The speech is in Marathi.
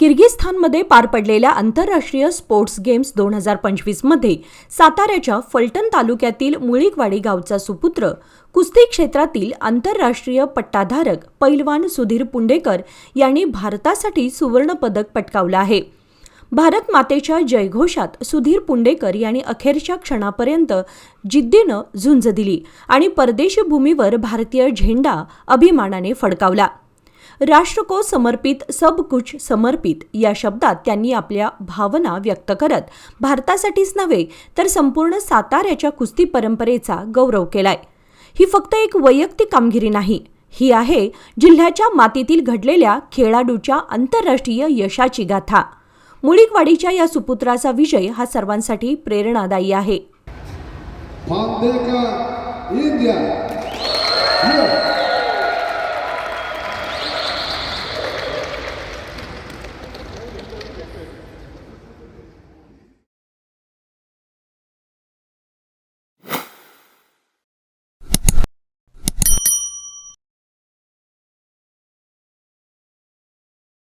किर्गिस्तानमध्ये पार पडलेल्या आंतरराष्ट्रीय स्पोर्ट्स गेम्स दोन हजार पंचवीसमध्ये साताऱ्याच्या फलटण तालुक्यातील मुळीकवाडी गावचा सुपुत्र कुस्ती क्षेत्रातील आंतरराष्ट्रीय पट्टाधारक पैलवान सुधीर पुंडेकर यांनी भारतासाठी सुवर्णपदक पटकावलं आहे. भारत मातेच्या जयघोषात सुधीर पुंडेकर यांनी अखेरच्या क्षणापर्यंत जिद्दीनं झुंज दिली आणि परदेशी भूमीवर भारतीय झेंडा अभिमानाने फडकावला. राष्ट्र को समर्पित सब कुछ समर्पित या शब्दात त्यांनी आपल्या भावना व्यक्त करत भारतासाठीच नव्हे तर संपूर्ण साताऱ्याच्या कुस्ती परंपरेचा गौरव केलाय. ही फक्त एक वैयक्तिक कामगिरी नाही ही आहे जिल्ह्याच्या मातीतील घडलेल्या खेळाडूच्या आंतरराष्ट्रीय यशाची गाथा. मुळीकवाडीच्या या सुपुत्राचा विजय हा सर्वांसाठी प्रेरणादायी आहे.